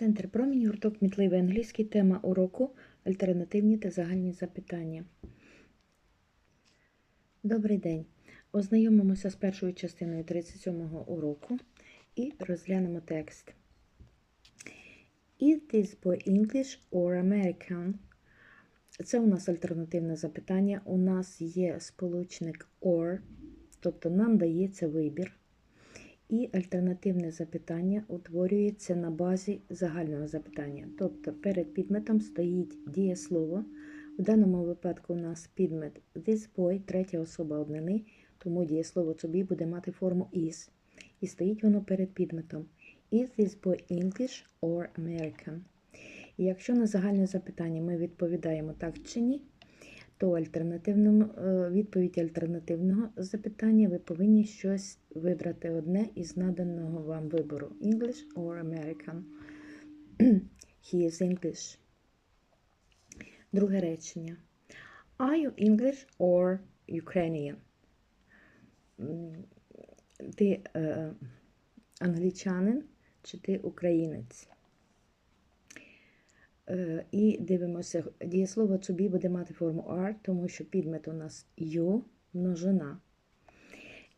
Центр промінь, гурток Мітливий англійський. Тема уроку Альтернативні та загальні запитання. Добрий день. Ознайомимося з першою частиною 37-го уроку і розглянемо текст. Is this boy English or American? Це у нас альтернативне запитання. У нас є сполучник or, тобто нам дається вибір. І альтернативне запитання утворюється на базі загального запитання. Тобто перед підметом стоїть дієслово. В даному випадку у нас підмет this boy, третя особа однини, тому дієслово be буде мати форму is. І стоїть воно перед підметом. Is this boy English or American? І якщо на загальне запитання ми відповідаємо так чи ні, то альтернативному, е, відповідь альтернативного запитання ви повинні щось вибрати одне із наданого вам вибору English or American. He is English. Друге речення. Are you English or Ukrainian? Ти е, англічанин чи ти українець? Е, І дивимося, дієслово to be буде мати форму are, тому що підмет у нас you, множина.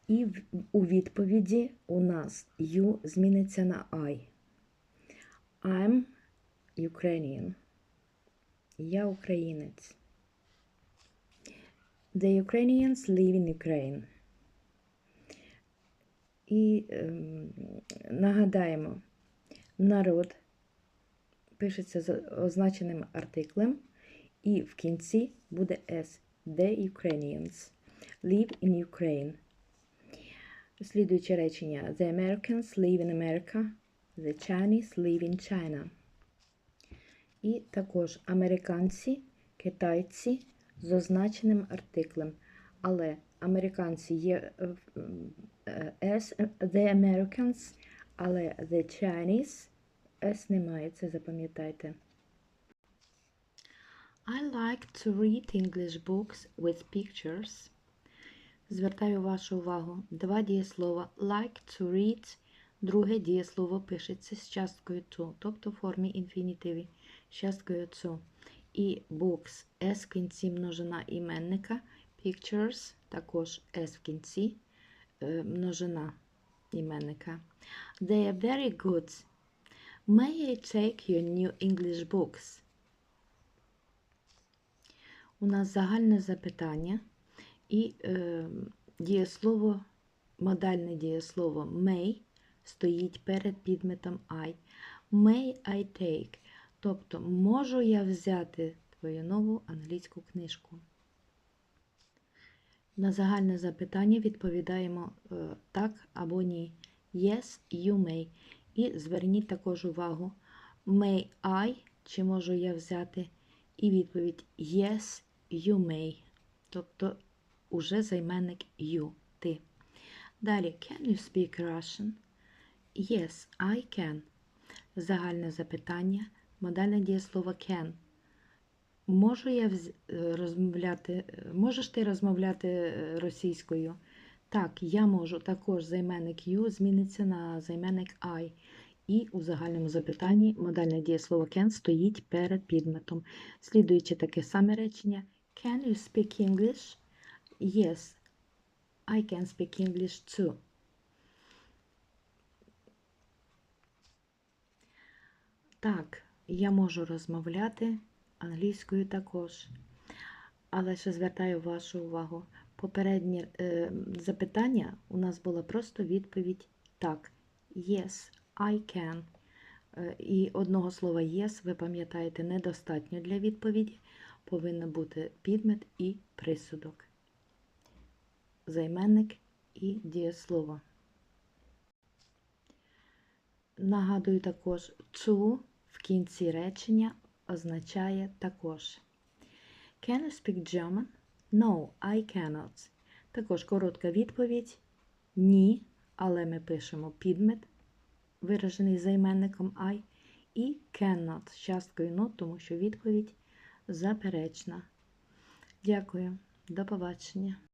І у відповіді у нас you зміниться на I. I'm Ukrainian. Я українець. The Ukrainians live in Ukraine. І ем, нагадаємо, народ пишеться з означеним артиклем, і в кінці буде S. The Ukrainians live in Ukraine. Слідуюче речення. The Americans live in America. The Chinese live in China. І також американці, китайці з означеним артиклем. Але американці є е, е, е, the Americans, але the Chinese S немає, це запам'ятайте. I like to read English books with pictures. Звертаю вашу увагу. Два дієслова like to read. Друге дієслово пишеться з часткою to, тобто в формі інфінітиві з часткою to. І books S в кінці множина іменника. Pictures також S в кінці е, множина іменника. They are very good. May I take your new English books? У нас загальне запитання і е, дієслово, модальне дієслово may стоїть перед підметом I. May I take? Тобто, можу я взяти твою нову англійську книжку? На загальне запитання відповідаємо е, так або ні. Yes, you may. І зверніть також увагу, may I, чи можу я взяти, і відповідь Yes, you may. Тобто уже займенник you, ти. Далі, can you speak Russian? Yes, I can. Загальне запитання, модальне дієслово can. Можу я розмовляти, можеш ти розмовляти е, російською? Так, я можу. Також займенник you зміниться на займенник I. І у загальному запитанні модальне дієслово can стоїть перед підметом. Слідуючи таке саме речення Can you speak English? Yes, I can speak English too. Так, я можу розмовляти англійською також. Але ще звертаю вашу увагу. Попереднє е, запитання у нас була просто відповідь так. Yes, I can. Е, і одного слова yes, ви пам'ятаєте, недостатньо для відповіді. Повинно бути підмет і присудок. Займенник і дієслово. Нагадую також, to в кінці речення означає також. Can you speak German? No, I cannot. Також коротка відповідь ні, але ми пишемо підмет, виражений займенником I, і cannot з часткою not, тому що відповідь заперечна. Дякую, до побачення.